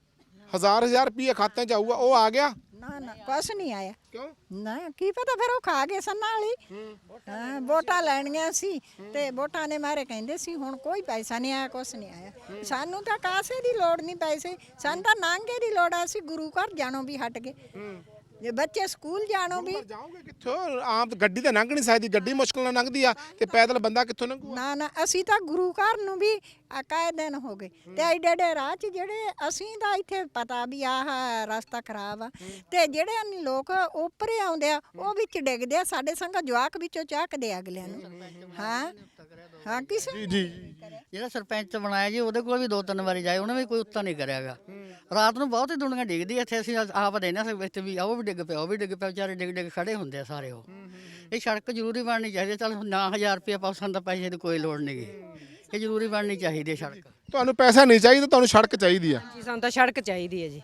S1: ਹਜ਼ਾਰ ਹਜ਼ਾਰ ਰੁਪਏ ਖਾਤੇ 'ਚ ਆਊਗਾ ਉਹ ਆ ਗਿਆ।
S5: ਨਾ ਨਾ ਕੁਛ ਨਹੀਂ ਆਇਆ।
S1: ਕਿਉਂ?
S5: ਨਾ ਕੀ ਪਤਾ ਫਿਰ ਉਹ ਖਾ ਗਏ ਸੰਨਾ ਵਾਲੀ ਹਾਂ। ਵੋਟਾਂ ਲੈਣੀਆਂ ਸੀ। ਤੇ ਵੋਟਾਂ ਨੇ ਮਾਰੇ ਕਹਿੰਦੇ ਸੀ ਹੁਣ ਕੋਈ ਪੈਸਾ ਨਹੀਂ ਆਇਆ ਕੁਛ ਨਹੀਂ ਆਇਆ। ਸਾਨੂੰ ਤਾਂ ਕਾਸੇ ਦੀ ਲੋੜ ਨਹੀਂ ਪੈਸੇ ਸਾਨੂੰ ਤਾਂ ਨਾਂਗੇ ਦੀ ਲੋੜ ਆ ਸੀ ਗੁਰੂ ਘਰ ਜਾਣੋ ਵੀ ਹਟ ਗਏ। ਜੇ ਬੱਚੇ ਸਕੂਲ ਜਾਣੋ ਵੀ
S1: ਜਾਓਗੇ ਕਿੱਥੋਂ? ਆਮ ਤਾਂ ਗੱਡੀ ਤਾਂ ਲੰਘ ਨਹੀਂ ਸਕਦੀ ਗੱਡੀ ਮੁਸ਼ਕਲ ਨਾਲ ਲੰਘਦੀ ਆ ਤੇ ਪੈਦਲ ਬੰਦਾ ਕਿੱਥੋਂ ਲੰਘੂਗਾ?
S5: ਨਾ ਨਾ ਅਸੀਂ ਤਾਂ ਗੁਰੂ ਘਰ ਨੂੰ ਵੀ ਆ ਕਾਏ ਦਿਨ ਹੋ ਗਏ। ਤੇ ਐਡੇ ਐਡੇ ਰਾਹ 'ਚ ਜਿਹੜੇ ਅਸੀਂ ਤਾਂ ਇੱਥੇ ਪਤਾ ਵੀ ਆਹ ਰਸਤਾ ਖਰਾਬ ਆ। ਤੇ ਜਿਹੜੇ ਲੋਕ ਉੱਪਰੇ ਆਉਂਦੇ ਆ ਉਹ ਵਿੱਚ ਡਿੱਗਦੇ ਆ ਸਾਡੇ ਸੰਗ ਜਵਾਕ ਵਿੱਚੋਂ ਚਾਕਦੇ ਆ ਅਗਲਿਆਂ ਨੂੰ। ਹਾਂ। ਹਾਂ ਕਿਸੇ
S1: ਜੀ ਜੀ।
S6: ਜਿਹੜਾ ਸਰਪੰਚ ਬਣਾਇਆ ਜੀ ਉਹਦੇ ਕੋਲ ਵੀ ਦੋ ਤਿੰਨ ਵਾਰੀ ਜਾਏ ਉਹਨੇ ਵੀ ਕੋਈ ਉੱਤਾ ਨਹੀਂ ਕਰਿਆਗਾ। ਰਾਤ ਨੂੰ ਬਹੁਤ ਹੀ ਦੁਨੀਆ ਡਿੱਗਦੀ ਇੱਥੇ ਅਸੀਂ ਆਪ ਦੇਣਾ ਵਿੱਚ ਵੀ ਉਹ ਵੀ ਡਿੱਗ ਪਿਆ ਉਹ ਵੀ ਡਿੱਗ ਪਿਆ ਵਿਚਾਰੇ ਡਿੱਗ ਡਿੱਗ ਖੜੇ ਹੁੰਦੇ ਆ ਸਾਰੇ ਉਹ। ਇਹ ਸੜਕ ਜ਼ਰੂਰੀ ਬਣਨੀ ਚਾਹੀਦੀ। ਚੱਲ ਨਾ 1000 ਰੁਪਏ ਸਾਨੂੰ ਤਾਂ ਪੈਸੇ ਦੀ ਕੋਈ ਲੋੜ ਨਹੀਂ ਗੀ। ਇਹ ਜ਼ਰੂਰੀ ਬਣਨੀ ਚਾਹੀਦੀ ਹੈ ਸੜਕ।
S1: ਤੁਹਾਨੂੰ ਪੈਸਾ ਨਹੀਂ ਚਾਹੀਦਾ ਤੁਹਾਨੂੰ ਸੜਕ ਚਾਹੀਦੀ ਆ
S7: ਜੀ ਸਾਨੂੰ ਤਾਂ ਸੜਕ ਚਾਹੀਦੀ ਹੈ ਜੀ।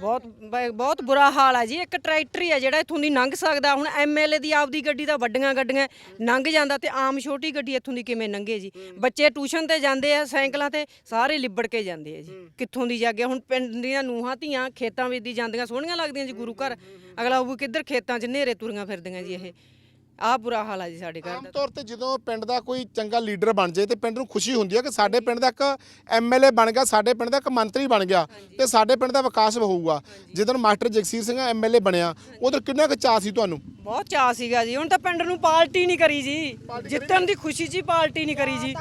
S7: ਬਹੁਤ ਬ- ਬਹੁਤ ਬੁਰਾ ਹਾਲ ਹੈ ਜੀ। ਇੱਕ ਟਰੈਕਟਰ ਹੀ ਹੈ ਜਿਹੜਾ ਇੱਥੋਂ ਦੀ ਲੰਘ ਸਕਦਾ ਹੁਣ ਐਮਐਲਏ ਦੀ ਆਪਦੀ ਗੱਡੀ ਤਾਂ ਵੱਡੀਆਂ ਗੱਡੀਆਂ ਲੰਘ ਜਾਂਦਾ ਤੇ ਆਮ ਛੋਟੀ ਗੱਡੀ ਇੱਥੋਂ ਦੀ ਕਿਵੇਂ ਲੰਘੇ ਜੀ? ਬੱਚੇ ਟਿਊਸ਼ਨ ਤੇ ਜਾਂਦੇ ਆ ਸਾਈਕਲਾਂ ਤੇ ਸਾਰੇ ਲਿਬੜ ਕੇ ਜਾਂਦੇ ਆ ਜੀ। ਕਿੱਥੋਂ ਦੀ ਜਾਗੇ ਹੁਣ ਪਿੰਡ ਦੀਆਂ ਨੂਹਾਂ ਧੀਆਂ ਖੇਤਾਂ ਵਿੱਚ ਦੀ ਜਾਂਦੀਆਂ ਸੋਹਣੀਆਂ ਲੱਗਦੀਆਂ ਜੀ ਗੁਰੂ ਘਰ। ਅਗਲਾ ਉਹ ਕਿੱਧਰ ਖੇਤਾਂ 'ਚ ਨੇਰੇ ਤੁਰੀਆਂ ਫਿਰਦੀਆਂ ਜੀ ਇਹ। ਆਹ ਬੁਰਾ ਹਾਲ ਹੈ ਜੀ ਸਾਡੇ ਘਰ
S1: ਆਮ
S7: ਦਾ
S1: ਤੌਰ ਤੇ ਜਦੋਂ ਪਿੰਡ ਦਾ ਕੋਈ ਚੰਗਾ ਲੀਡਰ ਬਣ ਜਾਏ ਤੇ ਪਿੰਡ ਨੂੰ ਖੁਸ਼ੀ ਹੁੰਦੀ ਹੈ ਕਿ ਸਾਡੇ ਪਿੰਡ ਦਾ ਇੱਕ ਐਮਐਲਏ ਬਣ ਗਿਆ ਸਾਡੇ ਪਿੰਡ ਦਾ ਇੱਕ ਮੰਤਰੀ ਬਣ ਗਿਆ ਤੇ ਸਾਡੇ ਪਿੰਡ ਦਾ ਵਿਕਾਸ ਹੋਊਗਾ। ਜਦੋਂ ਮਾਸਟਰ ਜਗਸੀਰ ਸਿੰਘ ਐਮਐਲਏ ਬਣਿਆ ਉਧਰ ਕਿੰਨਾ ਕੁ ਚਾਅ ਸੀ ਤੁਹਾਨੂੰ?
S7: ਬਹੁਤ ਚਾਅ ਸੀਗਾ ਜੀ। ਹੁਣ ਤਾਂ ਪਿੰਡ ਨੂੰ ਪਾਰਟੀ ਨਹੀਂ ਕਰੀ ਜੀ। ਜਿੱਤਣ ਦੀ ਖੁਸ਼ੀ 'ਚ ਹੀ ਪਾਰਟੀ ਨਹੀਂ ਕਰੀ ਜੀ।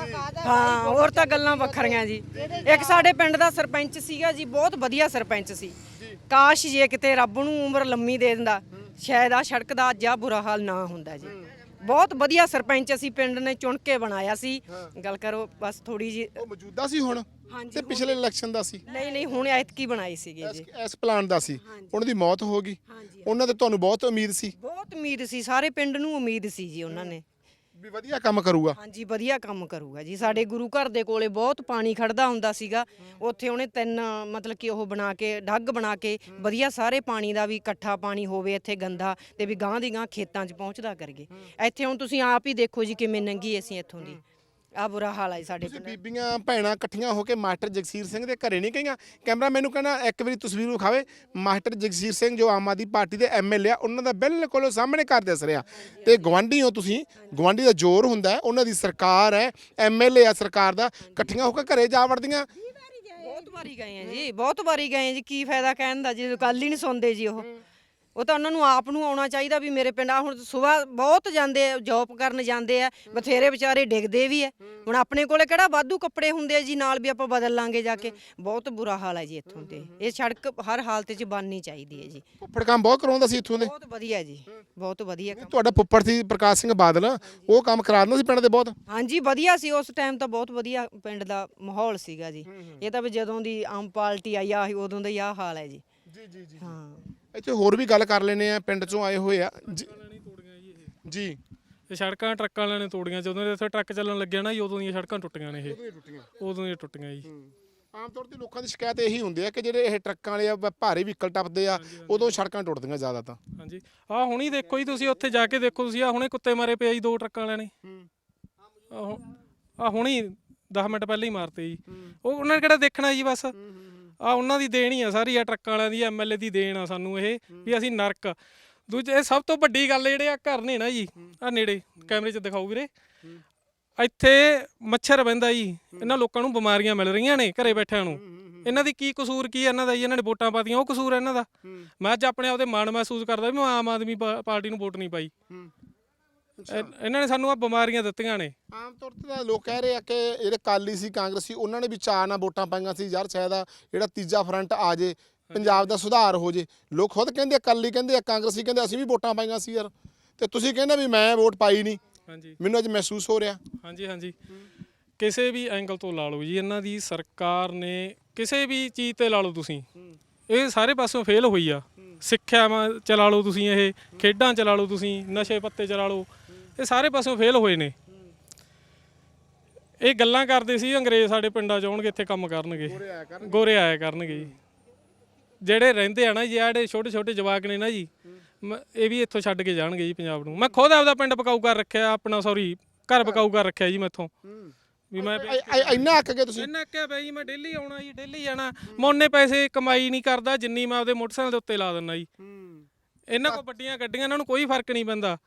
S7: ਹਾਂ ਹੋਰ ਤਾਂ ਗੱਲਾਂ ਵੱਖਰੀਆਂ ਜੀ। ਇੱਕ ਸਾਡੇ ਪਿੰਡ ਦਾ ਸਰਪੰਚ ਸੀਗਾ ਜੀ ਬਹੁਤ ਵਧੀਆ ਸਰਪੰਚ ਸੀ। ਕਾਸ਼ ਜੇ ਕਿਤੇ ਰੱਬ ਨੂੰ ਉਮਰ ਲੰਮੀ ਦੇ ਦਿੰਦਾ। ਸ਼ਾਇਦ ਆ ਸੜਕ ਦਾ ਅੱਜ ਆ ਬੁਰਾ ਹਾਲ ਨਾ ਹੁੰਦਾ ਜੀ। ਬਹੁਤ ਵਧੀਆ ਸਰਪੰਚ ਅਸੀਂ ਪਿੰਡ ਨੇ ਚੁਣ ਕੇ ਬਣਾਇਆ ਸੀ। ਗੱਲ ਕਰੋ ਬਸ ਥੋੜੀ ਜੀ
S1: ਉਹ ਮੌਜੂਦਾ ਸੀ ਹੁਣ?
S7: ਹਾਂਜੀ,
S1: ਤੇ ਪਿਛਲੇ ਇਲੈਕਸ਼ਨ ਦਾ ਸੀ?
S7: ਨਹੀਂ ਨਹੀਂ ਹੁਣ ਐਤਕੀ ਬਣਾਈ ਸੀਗੀ ਜੀ।
S1: ਇਸ- ਇਸ ਪਲਾਨ ਦਾ ਸੀ। ਉਹਨਾਂ ਦੀ ਮੌਤ ਹੋ ਗਈ।
S7: ਹਾਂਜੀ
S1: ਉਹਨਾਂ ਤੇ ਤੁਹਾਨੂੰ ਬਹੁਤ ਉਮੀਦ ਸੀ?
S7: ਬਹੁਤ ਉਮੀਦ ਸੀ ਸਾਰੇ ਪਿੰਡ ਨੂੰ ਉਮੀਦ ਸੀ ਜੀ ਉਹਨਾਂ ਨੇ।
S1: ਵੀ ਵਧੀਆ ਕੰਮ ਕਰੂਗਾ?
S7: ਹਾਂਜੀ, ਵਧੀਆ ਕੰਮ ਕਰੂਗਾ ਜੀ। ਸਾਡੇ ਗੁਰੂ ਘਰ ਦੇ ਕੋਲੇ ਬਹੁਤ ਪਾਣੀ ਖੜਦਾ ਹੁੰਦਾ ਸੀਗਾ। ਉੱਥੇ ਉਹਨੇ ਤਿੰਨ, ਮਤਲਬ ਕਿ ਉਹ ਬਣਾ ਕੇ ਢੱਗ ਬਣਾ ਕੇ ਵਧੀਆ ਸਾਰੇ ਪਾਣੀ ਦਾ ਵੀ ਇਕੱਠਾ ਪਾਣੀ ਹੋਵੇ ਇੱਥੇ ਗੰਦਾ ਤੇ ਵੀ ਗਾਂ ਦੀ ਗਾਂ ਖੇਤਾਂ 'ਚ ਪਹੁੰਚਦਾ ਕਰਗੇ ਇੱਥੇ ਹੁਣ ਤੁਸੀਂ ਆਪ ਹੀ ਦੇਖੋ ਜੀ ਕਿਵੇਂ ਨੰਗੀ ਅਸੀਂ ਇੱਥੋਂ ਦੀ। ਆ ਬੁਰਾ ਹਾਲ ਹੈ ਸਾਡੇ
S1: ਤੁਸੀਂ
S7: ਪਿੰਡ
S1: ਬੀਬੀਆਂ ਭੈਣਾਂ ਇਕੱਠੀਆਂ ਹੋ ਕੇ ਮਾਸਟਰ ਜਗਸੀਰ ਸਿੰਘ ਦੇ ਘਰੇ ਨਹੀਂ ਗਈਆਂ? ਕੈਮਰਾ ਮੈਨੂੰ ਕਹਿੰਦਾ ਇੱਕ ਵਾਰੀ ਤਸਵੀਰ ਵਿਖਾਵੇ। ਮਾਸਟਰ ਜਗਸੀਰ ਸਿੰਘ ਜੋ ਆਮ ਆਦਮੀ ਪਾਰਟੀ ਦੇ ਐਮਐਲਏ ਆ ਉਹਨਾਂ ਦਾ ਬਿਲਕੁਲ ਸਾਹਮਣੇ ਘਰ ਦਿਸ ਰਿਹਾ। ਤੇ ਗਵਾਂਢੀ ਹੋ ਤੁਸੀਂ ਗਵਾਂਢੀ ਦਾ ਜ਼ੋਰ ਹੁੰਦਾ ਹੈ, ਉਹਨਾਂ ਦੀ ਸਰਕਾਰ ਹੈ ਐਮਐਲਏ ਆ ਸਰਕਾਰ ਦਾ ਇਕੱਠੀਆਂ ਹੋ ਕੇ ਘਰੇ ਜਾ ਵੜਦੀਆਂ।
S7: ਬਹੁਤ ਵਾਰੀ ਗਏ ਆ ਜੀ ਬਹੁਤ ਵਾਰੀ ਗਏ ਆ ਜੀ ਕੀ ਫਾਇਦਾ ਕਹਿਣ ਦਾ ਜੀ ਗੱਲ ਹੀ ਨਹੀਂ ਸੁਣਦੇ ਜੀ ਉਹ। ਉਹ ਤਾਂ ਉਹਨਾਂ ਨੂੰ ਆਪ ਨੂੰ ਆਉਣਾ ਚਾਹੀਦਾ ਵੀ ਮੇਰੇ ਪਿੰਡ ਆ ਹੁਣ ਸਵੇਰ ਬਹੁਤ ਜਾਂਦੇ ਆ ਜੌਬ ਕਰਨ ਜਾਂਦੇ ਆ ਬਥੇਰੇ ਵਿਚਾਰੇ ਡਿੱਗਦੇ ਵੀ ਆ। ਹੁਣ ਆਪਣੇ ਕੋਲੇ ਕਿਹੜਾ ਵਾਧੂ ਕੱਪੜੇ ਹੁੰਦੇ ਆ ਜੀ ਨਾਲ ਵੀ ਆਪਾਂ ਬਦਲ ਲਾਂਗੇ ਜਾ ਕੇ। ਬਹੁਤ ਬੁਰਾ ਹਾਲ ਹੈ ਜੀ ਇੱਥੋਂ ਤੇ ਇਹ ਸੜਕ ਹਰ ਹਾਲਤ 'ਚ ਬਣਨੀ ਚਾਹੀਦੀ ਹੈ ਜੀ।
S1: ਫੁੱਫੜ ਕੰਮ ਬਹੁਤ ਕਰਾਉਂਦਾ ਸੀ ਇੱਥੋਂ ਦੇ?
S7: ਬਹੁਤ ਵਧੀਆ ਜੀ ਬਹੁਤ ਵਧੀਆ ਕੰਮ।
S1: ਤੁਹਾਡਾ ਫੁੱਫੜ ਸੀ ਪ੍ਰਕਾਸ਼ ਸਿੰਘ ਬਾਦਲ ਉਹ ਕੰਮ ਕਰਾ ਦਿੰਦਾ ਸੀ ਪਿੰਡ ਦੇ ਬਹੁਤ?
S7: ਹਾਂਜੀ ਵਧੀਆ ਸੀ ਉਸ ਟਾਈਮ ਤਾਂ ਬਹੁਤ ਵਧੀਆ ਪਿੰਡ ਦਾ ਮਾਹੌਲ ਸੀਗਾ ਜੀ। ਇਹ ਤਾਂ ਵੀ ਜਦੋਂ ਦੀ ਆਮ ਪਾਰਟੀ ਆਈ ਆ ਉਦੋਂ ਦਾ ਹੀ ਆ ਹਾਲ ਹੈ ਜੀ
S1: ਜੀ ਜੀ ਜੀ।
S7: ਹਾਂ।
S1: ਇੱਥੇ ਹੋਰ ਵੀ ਗੱਲ ਕਰ ਲੈਨੇ ਆ ਪਿੰਡ ਚੋਂ ਆਏ ਹੋਏ ਆ। ਜੀ- ਜੀ
S2: ਇਹ। ਸੜਕਾਂ ਟਰੱਕਾਂ ਵਾਲਿਆਂ ਨੇ ਤੋੜੀਆਂ ਜਦੋਂ ਦੇ ਇੱਥੇ ਟਰੱਕ ਚੱਲਣ ਲੱਗਿਆ ਨਾ ਜੀ, ਉਦੋਂ ਦੀਆਂ ਸੜਕਾਂ ਟੁੱਟੀਆਂ ਨੇ ਇਹ। ਉਦੋਂ ਦੀਆਂ ਟੁੱਟੀਆਂ। ਜੀ।
S1: ਆਮ ਤੌਰ ਤੇ ਲੋਕਾਂ ਦੀ ਸ਼ਿਕਾਇਤ ਇਹੀ ਹੁੰਦੀ ਹੈ ਕਿ ਜਿਹੜੇ ਇਹ ਟਰੱਕਾਂ ਵਾਲੇ ਆ ਬ- ਭਾਰੀ ਵਹੀਕਲ ਟੱਪਦੇ ਆ ਉਦੋਂ ਸੜਕਾਂ ਟੁੱਟਦੀਆਂ ਜ਼ਿਆਦਾ ਤਾਂ
S2: ਹਾਂਜੀ। ਆਹ ਹੁਣੀ ਦੇਖੋ ਜੀ ਤੁਸੀਂ ਉੱਥੇ ਜਾ ਕੇ ਦੇਖੋ ਤੁਸੀਂ ਆ ਹੁਣੇ ਕੁੱਤੇ ਮਾਰੇ ਪਏ ਆ ਜੀ ਦੋ ਟਰੱਕਾਂ ਵਾਲਿਆਂ ਨੇ। ਆਹ ਆ ਹੁਣੀ 10 ਮਿੰਟ ਪਹਿਲਾਂ ਹੀ ਮਾਰਤੇ ਜੀ। ਉਹ ਉਹਨਾਂ ਨੇ ਕਿਹੜਾ ਦੇਖਣਾ ਜੀ ਬਸ? ਆ ਉਹਨਾਂ ਦੀ ਦੇਣ ਹੀ ਆ ਸਾਰੀ ਆ ਟਰੱਕਾਂ ਵਾਲਿਆਂ ਦੀ ਐਮਐਲਏ ਦੀ ਦੇਣ ਆ ਸਾਨੂੰ ਇਹ ਵੀ ਅਸੀਂ ਨਰਕ ਦੂਜੇ ਇਹ ਸਭ ਤੋਂ ਵੱਡੀ ਗੱਲ ਜਿਹੜੇ ਆ ਘਰ ਨੇ ਨਾ ਜੀ ਆ ਨੇੜੇ ਕੈਮਰੇ 'ਚ ਦਿਖਾਓ ਵੀਰੇ। ਇੱਥੇ ਮੱਛਰ ਬਹਿੰਦਾ ਜੀ ਇਹਨਾਂ ਲੋਕਾਂ ਨੂੰ ਬਿਮਾਰੀਆਂ ਮਿਲ ਰਹੀਆਂ ਨੇ ਘਰੇ ਬੈਠਿਆਂ ਨੂੰ। ਇਹਨਾਂ ਦੀ ਕੀ ਕਸੂਰ ਕੀ ਇਹਨਾਂ ਦਾ ਜੀ ਇਹਨਾਂ ਨੇ ਵੋਟਾਂ ਪਾਤੀਆਂ ਉਹ ਕਸੂਰ ਇਹਨਾਂ ਦਾ। ਮੈਂ ਅੱਜ ਆਪਣੇ ਆਪ ਤੇ ਮਾਣ ਮਹਿਸੂਸ ਕਰਦਾ ਵੀ ਮੈਂ ਆਮ ਆਦਮੀ ਪਾਰਟੀ ਨੂੰ ਵੋਟ ਨਹੀਂ ਪਾਈ। ਇਹ- ਇਹਨਾਂ ਨੇ ਸਾਨੂੰ ਆ ਬਿਮਾਰੀਆਂ ਦਿੱਤੀਆਂ ਨੇ।
S1: ਆਮ ਤੌਰ ਤੇ ਤਾਂ ਲੋਕ ਕਹਿ ਰਹੇ ਆ ਕਿ ਜਿਹੜੇ ਕਾਲੀ ਸੀ ਕਾਂਗਰਸੀ ਉਹਨਾਂ ਨੇ ਵੀ ਚਾਅ ਨਾਲ ਵੋਟਾਂ ਪਾਈਆਂ ਸੀ ਯਾਰ ਸ਼ਾਇਦ ਆ ਜਿਹੜਾ ਤੀਜਾ ਫਰੰਟ ਆ ਜੇ ਪੰਜਾਬ ਦਾ ਸੁਧਾਰ ਹੋ ਜੇ। ਲੋਕ ਖੁਦ ਕਹਿੰਦੇ ਆ ਕਾਲੀ ਕਹਿੰਦੇ ਆ ਕਾਂਗਰਸੀ ਕਹਿੰਦੇ ਅਸੀਂ ਵੀ ਵੋਟਾਂ ਪਾਈਆਂ ਸੀ ਯਾਰ। ਤੇ ਤੁਸੀਂ ਕਹਿੰਦੇ ਵੀ ਮੈਂ ਵੋਟ ਪਾਈ ਨਹੀਂ।
S2: ਹਾਂਜੀ।
S1: ਮੈਨੂੰ ਅੱਜ ਮਹਿਸੂਸ ਹੋ ਰਿਹਾ।
S2: ਹਾਂਜੀ ਹਾਂਜੀ। ਕਿਸੇ ਵੀ ਐਂਗਲ ਤੋਂ ਲਾ ਲਓ ਜੀ ਇਹਨਾਂ ਦੀ ਸਰਕਾਰ ਨੇ ਕਿਸੇ ਵੀ ਚੀਜ਼ ਤੇ ਲਾ ਲਓ ਤੁਸੀਂ। ਇਹ ਸਾਰੇ ਪਾਸੋਂ ਫੇਲ ਹੋਈ ਆ। ਸਿੱਖਿਆ ਮ- ਚਲਾ ਲਓ ਤੁਸੀਂ ਇਹ ਖੇਡਾਂ ਚਲਾ ਲਓ ਤੁਸੀਂ ਨਸ਼ੇ ਪੱਤੇ ਚਲਾ ਲਓ। ਇਹ ਸਾਰੇ ਪਾਸੋਂ ਫੇਲ ਹੋਏ ਨੇ। ਇਹ ਗੱਲਾਂ ਕਰਦੇ ਸੀ ਅੰਗਰੇਜ਼ ਸਾਡੇ ਪਿੰਡਾਂ 'ਚ ਆਉਣਗੇ ਇੱਥੇ ਕੰਮ ਕਰਨਗੇ। ਗੋਰੇ ਆਇਆ ਕਰਨਗੇ। ਜੀ। ਜਿਹੜੇ ਰਹਿੰਦੇ ਆ ਨਾ ਜੀ ਛੋਟੇ ਛੋਟੇ ਜਵਾਕ ਨੇ ਨਾ ਜੀ ਮ- ਇਹ ਵੀ ਇੱਥੋਂ ਛੱਡ ਕੇ ਜਾਣਗੇ ਜੀ ਪੰਜਾਬ ਨੂੰ। ਮੈਂ ਖੁਦ ਆਪਦਾ ਪਿੰਡ ਬਕਾਊ ਕਰ ਰੱਖਿਆ ਆਪਣਾ ਸੌਰੀ ਘਰ ਬਕਾਊ ਕਰ ਰੱਖਿਆ ਜੀ ਮੈਥੋਂ। ਵੀ ਮੈਂ
S1: ਐ- ਐ- ਇੰਨਾ ਅੱਕ ਗਏ ਤੁਸੀਂ?
S2: ਇੰਨਾ ਕਿਹਾ ਬਈ ਮੈਂ ਡੇਲੀ ਆਉਣਾ ਜੀ ਡੇਲੀ ਜਾਣਾ। ਮੈਂ ਉਹਨੇ ਪੈਸੇ ਕਮਾਈ ਨਹੀਂ ਕਰਦਾ ਜਿੰਨੀ ਮੈਂ ਆਪਦੇ ਮੋਟਰਸਾਈਕਲ ਦੇ ਉੱਤੇ ਲਾ ਦਿੰਦਾ ਜੀ। ਇਹਨਾਂ ਕੋਲ ਵੱਡੀਆਂ ਗੱਡੀਆਂ ਇਹਨਾਂ ਨੂੰ ਕੋਈ ਫ਼ਰਕ ਨਹੀਂ ਪੈਂਦਾ।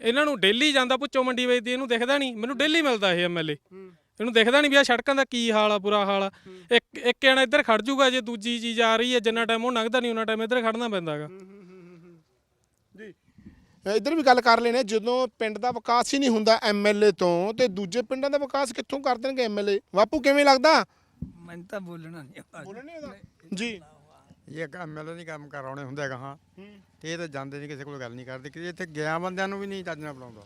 S2: ਇਹਨਾਂ ਨੂੰ ਡੇਲੀ ਜਾਂਦਾ ਪੁੱਚੋ ਮੰਡੀ ਵੇਚਦੀ ਇਹਨੂੰ ਦਿਖਦਾ ਨਹੀਂ। ਮੈਨੂੰ ਡੇਲੀ ਮਿਲਦਾ ਇਹ ਐਮਐਲਏ ਇਹਨੂੰ ਦਿਖਦਾ ਨਹੀਂ ਵੀ ਆ ਸੜਕਾਂ ਦਾ ਕੀ ਹਾਲ ਆ ਬੁਰਾ ਹਾਲ ਆ। ਇੱਕ ਇੱਕ ਜਣਾ ਇੱਧਰ ਖੜ ਜੂਗਾ ਜੇ ਦੂਜੀ ਚੀਜ਼ ਆ ਰਹੀ ਹੈ ਜਿੰਨਾ ਟਾਈਮ ਉਹ ਲੰਘਦਾ ਨਹੀਂ ਉਹਨਾਂ ਟਾਈਮ ਇੱਧਰ ਖੜਨਾ ਪੈਂਦਾਗਾ
S1: ਇੱਧਰ ਵੀ ਗੱਲ ਕਰ ਲੈਣੇ ਜਦੋਂ ਪਿੰਡ ਦਾ ਵਿਕਾਸ ਹੀ ਨਹੀਂ ਹੁੰਦਾ ਐਮਐਲਏ ਤੋਂ ਤੇ ਦੂਜੇ ਪਿੰਡਾਂ ਦਾ ਵਿਕਾਸ ਕਿੱਥੋਂ ਕਰ ਦੇਣਗੇ ਐਮਐਲਏ ਬਾਪੂ ਕਿਵੇਂ ਲੱਗਦਾ?
S8: ਮੈਨੂੰ ਤਾਂ ਬੋਲਣਾ ਨਹੀਂ ਆਉਂਦਾ।
S1: ਬੋਲਣ ਨਹੀਂ ਉਹਦਾ ਜੀ।
S8: ਇਹ ਕੰਮ ਐਮਐਲਏ ਨਹੀਂ ਕੰਮ ਕਰਾਉਣੇ ਹੁੰਦੇ ਗਾ ਹਾਂ। ਤੇ ਇਹ ਤਾਂ ਜਾਂਦੇ ਨਹੀਂ ਕਿਸੇ ਕੋਲ ਗੱਲ ਨਹੀਂ ਕਰਦੇ। ਕਿ ਇੱਥੇ ਗਿਆ ਬੰਦਿਆਂ ਨੂੰ ਵੀ ਨਹੀਂ ਚੱਜ ਨਾਲ ਬੁਲਾਉਂਦਾ।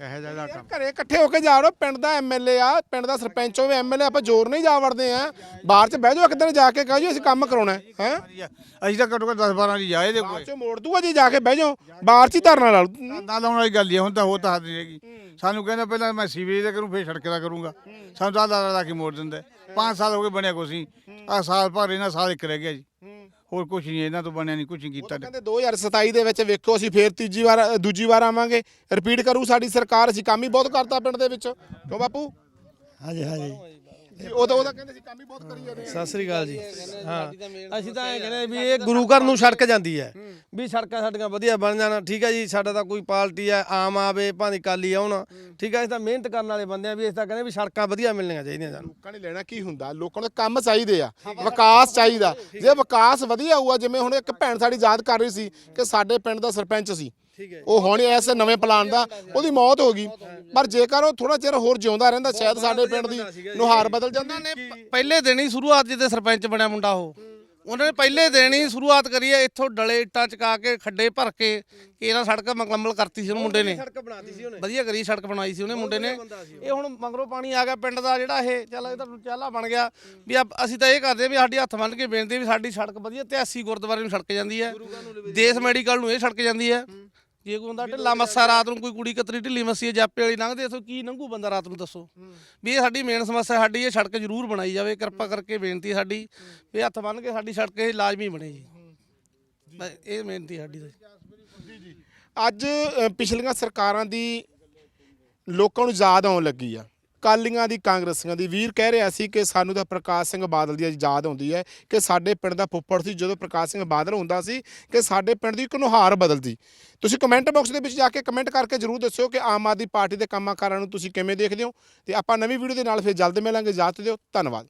S8: ਇਹੋ ਜਿਹਾ ਇਹਦਾ ਕੰਮ।
S1: ਘਰੇ ਇਕੱਠੇ ਹੋ ਕੇ ਜਾ ਰਹੇ ਹੋ ਪਿੰਡ ਦਾ ਐਮਐਲਏ ਆ ਪਿੰਡ ਦਾ ਸਰਪੰਚ ਹੋਵੇ ਐਮਐਲਏ ਆਪਾਂ ਜ਼ੋਰ ਨਹੀਂ ਜਾ ਵੜਦੇ ਆ। ਬਾਹਰ ਚ ਬਹਿ ਜਾਓ ਇੱਕ ਦਿਨ ਜਾ ਕੇ ਕਹੋ ਜੀ ਅਸੀਂ ਕੰਮ ਕਰਾਉਣਾ ਹੈ ਹੈਂ?
S3: ਅਸੀਂ ਤਾਂ ਘੱਟੋ ਘੱਟ 10 12 ਦੀ ਜਾਏ ਦੇ ਕੋਈ
S1: ਚੋਂ ਮੋੜ ਦੂਗਾ ਜੀ ਜਾ ਕੇ ਬਹਿ ਜਾਓ। ਬਾਹਰ ਚ ਹੀ ਧਰਨਾ ਲਾ ਲਓ।
S3: ਨਾ ਲਾਉਣ ਵਾਲੀ ਗੱਲ ਹੀ ਆ, ਹੁਣ ਤਾਂ ਹੋ ਤਾਂ ਹੱਦ ਨਹੀਂ ਹੈਗੀ। ਸਾਨੂੰ ਕਹਿੰਦਾ ਪਹਿਲਾਂ ਮੈਂ ਸੀਵਰੇਜ ਦਾ ਕਰੂੰ ਫਿਰ ਸੜਕ ਦਾ ਕਰੂੰਗਾ। ਸਾਨੂੰ ਤਾਂ ਲਾ ਲਾ ਕੇ ਮੋੜ ਦਿੰਦਾ 5 ਸਾਲ ਹੋ ਗਏ ਬਣਿਆ ਕੁਛ ਨਹੀਂ। ਆ ਸਾਲ ਭਰ ਇਹਨਾਂ ਸਾਲ ਇੱਕ ਰਹਿ ਗਿਆ ਜੀ। ਹੋਰ ਕੁਝ ਨਹੀਂ ਇਹਨਾਂ ਤੋਂ ਬਣਿਆ ਨਹੀਂ ਕੁਝ ਨਹੀਂ ਕੀਤਾ
S1: ਕਹਿੰਦੇ 2027 ਦੇ ਵਿੱਚ ਵੇਖੋ ਅਸੀਂ ਫੇਰ ਤੀਜੀ ਵਾਰ ਦੂਜੀ ਵਾਰ ਆਵਾਂਗੇ। ਰਿਪੀਟ ਕਰੂ ਸਾਡੀ ਸਰਕਾਰ ਅਸੀਂ ਕੰਮ ਹੀ ਬਹੁਤ ਕਰਤਾ ਪਿੰਡ ਦੇ ਵਿੱਚ। ਕਿਉਂ ਬਾਪੂ?
S9: ਹਾਂਜੀ ਹਾਂਜੀ।
S1: ਜੀ, ਉਹ ਤਾਂ ਉਹਦਾ ਕਹਿੰਦੇ ਸੀ ਕੰਮ ਹੀ ਬਹੁਤ ਕਰੀ ਜਾਂਦੇ ਆ।
S9: ਸਤਿ ਸ੍ਰੀ ਅਕਾਲ ਜੀ। ਹਾਂ। ਅਸੀਂ ਤਾਂ ਐਂ ਕਹਿੰਦੇ ਵੀ ਇਹ ਗੁਰੂ ਘਰ ਨੂੰ ਸੜਕ ਜਾਂਦੀ ਹੈ। ਵੀ ਸੜਕਾਂ ਸਾਡੀਆਂ ਵਧੀਆ ਬਣ ਜਾਣ ਠੀਕ ਹੈ ਜੀ ਸਾਡਾ ਤਾਂ ਕੋਈ ਪਾਰਟੀ ਹੈ ਆਮ ਆਵੇ ਭਾਵੇਂ ਕਾਲੀ ਆਉਣ ਠੀਕ ਹੈ ਅਸੀਂ ਤਾਂ ਮਿਹਨਤ ਕਰਨ ਵਾਲੇ ਬੰਦੇ ਆ ਵੀ ਅਸੀਂ ਤਾਂ ਕਹਿੰਦੇ ਵੀ ਸੜਕਾਂ ਵਧੀਆ ਮਿਲਣੀਆਂ ਚਾਹੀਦੀਆਂ ਸਾਨੂੰ।
S1: ਲੋਕਾਂ ਨੇ ਲੈਣਾ ਕੀ ਹੁੰਦਾ? ਲੋਕਾਂ ਨੂੰ ਕੰਮ ਚਾਹੀਦੇ ਆ ਵਿਕਾਸ ਚਾਹੀਦਾ। ਜੇ ਵਿਕਾਸ ਵਧੀਆ ਹੋਊਗਾ ਜਿਵੇਂ ਹੁਣ ਇੱਕ ਭੈਣ ਸਾਡੀ ਯਾਦ ਕਰ ਰਹੀ ਸੀ ਕਿ ਸਾਡੇ ਪਿੰਡ ਦਾ ਸਰਪੰਚ ਸੀ ਉਹ ਹੁਣ ਇਸ ਨਵੇਂ ਪਲਾਨ ਦਾ ਉਹਦੀ ਮੌਤ ਹੋ ਗਈ। ਪਰ ਜੇਕਰ ਉਹ ਥੋੜਾ ਚਿਰ ਹੋਰ ਜਿਉਂਦਾ ਰਹਿੰਦਾ ਸ਼ਾਇਦ ਸਾਡੇ ਪਿੰਡ ਦੀ ਨੁਹਾਰ ਬਦਲ ਜਾਂਦੀ।
S9: ਉਹਨਾਂ ਨੇ ਪ- ਪਹਿਲੇ ਦਿਨ ਹੀ ਸ਼ੁਰੂਆਤ ਜਿੱਦੇ ਸਰਪੰਚ ਬਣਿਆ ਮੁੰਡਾ ਉਹ। ਉਹਨਾਂ ਨੇ ਪਹਿਲੇ ਦਿਨ ਹੀ ਸ਼ੁਰੂਆਤ ਕਰੀ ਹੈ ਇੱਥੋਂ ਡਲੇ ਇੱਟਾਂ ਚਕਾ ਕੇ ਖੱਡੇ ਭਰ ਕੇ ਇਹਨਾਂ ਸੜਕ ਮੁਕੰਮਲ ਕਰਤੀ ਸੀ ਉਹ ਮੁੰਡੇ ਨੇ। ਸੜਕ ਬਣਾਤੀ ਸੀ ਉਹਨੇ। ਵਧੀਆ ਕਰੀ ਸੜਕ ਬਣਾਈ ਸੀ ਉਹਨੇ ਮੁੰਡੇ ਨੇ। ਇਹ ਹੁਣ ਮਗਰੋਂ ਪਾਣੀ ਆ ਗਿਆ ਪਿੰਡ ਦਾ ਜਿਹੜਾ ਇਹ ਚੱਲ ਇਹ ਤਾਂ ਚਾਲਾ ਬਣ ਗਿਆ। ਵੀ ਆਪ- ਅਸੀਂ ਤਾਂ ਇਹ ਕਰਦੇ ਹਾਂ ਵੀ ਸਾਡੀ ਹੱਥ ਬੰਨ ਕੇ ਬੇਨਤੀ ਵੀ ਸਾਡੀ ਸੜਕ ਵਧੀਆ 83 ਗੁਰਦੁਆਰੇ ਨੂੰ ਸੜਕ ਜਾਂਦੀ ਹੈ। ਦੇਸ਼ ਮੈਡੀਕਲ ਨੂੰ ਇਹ ਸੜਕ ਜਾਂਦੀ ਹੈ। ਜੇ ਕੋਈ ਹੁੰਦਾ ਢਿੱਲਾ ਮੱਸਾ ਰਾਤ ਨੂੰ ਕੋਈ ਕੁੜੀ ਕਤਰੀ ਢਿੱਲੀ ਮੱਸੀ ਹੈ, ਜਾਪੇ ਵਾਲੀ ਲੰਘਦੇ ਇਥੋਂ ਕੀ ਲੰਘੂ ਬੰਦਾ ਰਾਤ ਨੂੰ ਦੱਸੋ? ਵੀ ਇਹ ਸਾਡੀ ਮੇਨ ਸਮੱਸਿਆ ਸਾਡੀ ਇਹ ਸੜਕ ਜ਼ਰੂਰ ਬਣਾਈ ਜਾਵੇ ਕਿਰਪਾ ਕਰਕੇ ਬੇਨਤੀ ਹੈ ਸਾਡੀ ਵੀ ਹੱਥ ਬੰਨ ਕੇ ਸਾਡੀ ਸੜਕ ਇਹ ਲਾਜ਼ਮੀ ਬਣੇ ਜੀ। ਬਸ ਇਹ ਬੇਨਤੀ ਸਾਡੀ ਤਾਂ
S1: ਅੱਜ ਅ, ਪਿਛਲੀਆਂ ਸਰਕਾਰਾਂ ਦੀ ਲੋਕਾਂ ਨੂੰ ਯਾਦ ਆਉਣ ਲੱਗੀ ਆ। ਕਾਲੀਆਂ ਦੀ, ਕਾਂਗਰਸੀਆਂ ਦੀ। ਵੀਰ ਕਹਿ ਰਿਹਾ ਸੀ ਕਿ ਸਾਨੂੰ ਤਾਂ ਪ੍ਰਕਾਸ਼ ਸਿੰਘ ਬਾਦਲ ਦੀ ਯਾਦ ਆਉਂਦੀ ਹੈ ਕਿ ਸਾਡੇ ਪਿੰਡ ਦਾ ਫੁੱਫੜ ਸੀ, ਜਦੋਂ ਪ੍ਰਕਾਸ਼ ਸਿੰਘ ਬਾਦਲ ਹੁੰਦਾ ਸੀ ਕਿ ਸਾਡੇ ਪਿੰਡ ਦੀ ਇੱਕ ਬਦਲਦੀ। ਤੁਸੀਂ ਕਮੈਂਟ ਬਾਕਸ ਦੇ ਵਿੱਚ ਜਾ ਕੇ ਕਮੈਂਟ ਕਰਕੇ ਜਰੂਰ ਦੱਸਿਓ ਕਿ ਆਮ ਆਦਮੀ ਪਾਰਟੀ ਦੇ ਕੰਮਾਂ ਕਾਰਾਂ ਨੂੰ ਤੁਸੀਂ ਕਿਵੇਂ ਦੇਖਦੇ ਹੋ। ਤੇ ਆਪਾਂ ਨਵੀਂ ਵੀਡੀਓ ਦੇ ਨਾਲ ਫਿਰ ਜਲਦ ਮਿਲਾਂਗੇ, ਇਜਾਜ਼ਤ ਦਿਓ। ਧੰਨਵਾਦ।